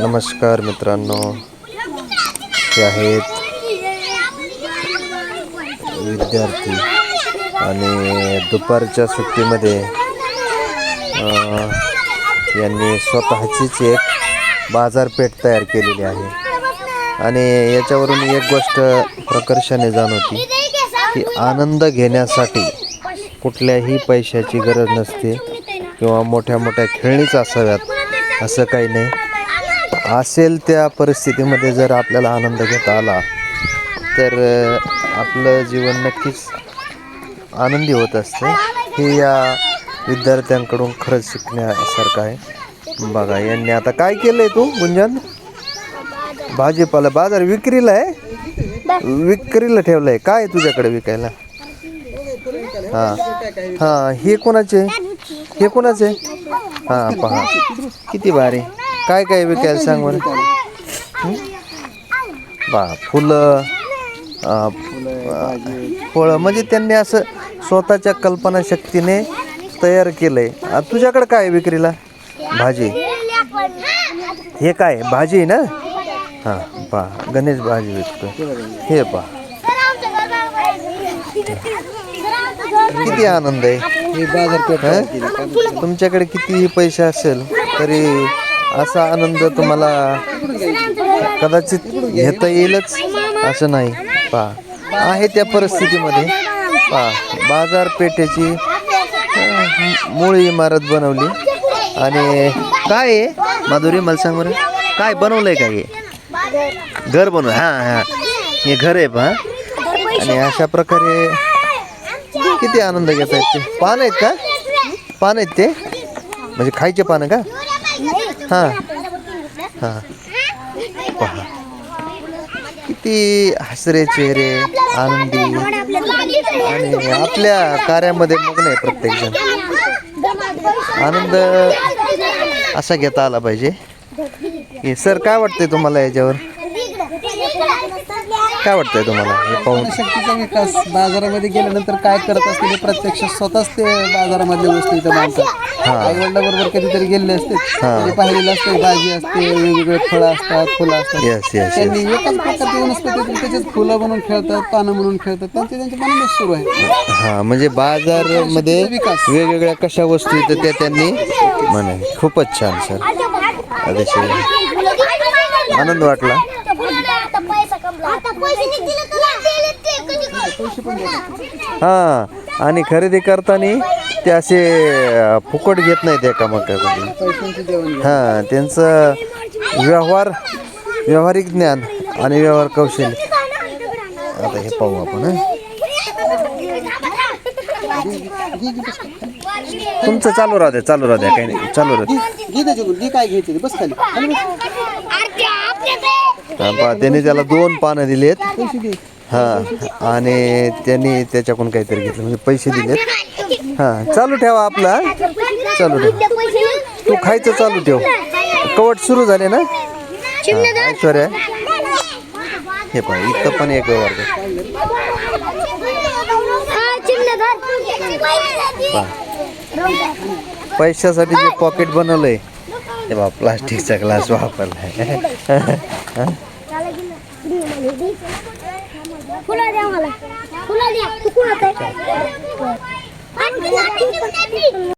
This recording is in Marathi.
नमस्कार मित्रांनो. हे आहेत विद्यार्थी. आणि दुपारच्या सुट्टीमध्ये यांनी स्वतःचीच एक बाजारपेठ तयार केलेली आहे. आणि याच्यावरून एक गोष्ट प्रकर्षाने जाणवती की आनंद घेण्यासाठी कुठल्याही पैशाची गरज नसते किंवा मोठ्या मोठ्या खेळणीच असाव्यात असं काही नाही. असेल त्या परिस्थितीमध्ये जर आपल्याला आनंद घेता आला तर आपलं जीवन नक्कीच आनंदी होत असते. हे या विद्यार्थ्यांकडून खरंच शिकण्यासारखं आहे. बघा यांनी आता काय केलं आहे तू गुंजन? भाजीपाला बाजार विक्रीला आहे? विक्रीला ठेवलं आहे काय तुझ्याकडे विकायला? हां. हां हे कोणाचे? हे कोणाचे? हां पहा. किती भारी. काय काय विकायला सांग बरं? बा फुलं अं, फळं म्हणजे त्यांनी असं स्वतःच्या कल्पनाशक्तीने तयार केलंय. आ, तुझ्याकडे काय आहे विक्रीला? भाजी. हे काय भाजी आहे ना? हां पा गणेश भाजी विकतो. हे पा किती आनंद आहे. हं? तुमच्याकडे कितीही पैसे असेल तरी असा आनंद तुम्हाला कदाचित घेता येईलच असं नाही. पा आहे त्या परिस्थितीमध्ये. पा बाजारपेठेची मूळ इमारत बनवली. आणि काय आहे? माधुरी मला सांग बरं काय बनवलंय काय हे? घर बनव हां हां. हे घर आहे पहा. आणि अशा प्रकारे किती आनंद घेत आहेत ते. पान आहेत का? पान आहेत ते? म्हणजे खायचे पानं का? हां. हां. पहा. किती हसरे चेहरे आनंदी. आणि आपल्या कार्यामध्ये मग्न आहे प्रत्येकजण. आनंद असा घेता आला पाहिजे. हे सर काय वाटतंय तुम्हाला याच्यावर? काय वाटतंय तुम्हाला? हे पाहून? शक्तीचा विकास बाजारामध्ये गेल्यानंतर काय करत असतील हे प्रत्यक्ष स्वतःच ते बाजारामधल्या वस्तू इथं मानतात आई वडिलांबरोबर कधीतरी गेले असते. पाहिलेलं असते भाजी असते वेगवेगळे फळं असतात फुलं असतात. येस येस त्यांनी एकाच प्रकारची वनस्पती त्याच्याच फुलं म्हणून खेळतात पानं म्हणून खेळतात. त्यांचे त्यांचे मनोमेष सुरू आहे. हा म्हणजे बाजारमध्ये विकास. वेगवेगळ्या कशा वस्तू येतात त्या त्यांनी म्हणे खूपच छान सर अतिशय आनंद वाटला. हा आणि खरेदी करताना ते असे फुकट घेत नाहीत एकामेकाकडून हां त्यांचं व्यवहार व्यावहारिक ज्ञान आणि व्यवहार कौशल्य. आता हे पाहू आपण हं. तुमचं चालू राहू द्या चालू राहू द्या काही नाही. चालू राहू द्या. घे त्याच्याकडून घे काय ते. बस खाली खाली बस. हा, पहा, त्यांनी त्याला दोन पानं दिलेत. पैसे हां आणि त्यांनी त्याच्याकडून काहीतरी घेतलं म्हणजे पैसे दिलेत. हां चालू ठेवा आपला. चालू ठेवा. तू खायचं चालू ठेव. कवट सुरू झाले ना? हां, ऐश्वर्या. हे पण इथं पण एक वर्ग. पैशासाठी जे पॉकेट बनवलंय हे बा प्लास्टिकचा ग्लास वापरलाय. फुलं द्या मला. फुलं द्या. तू?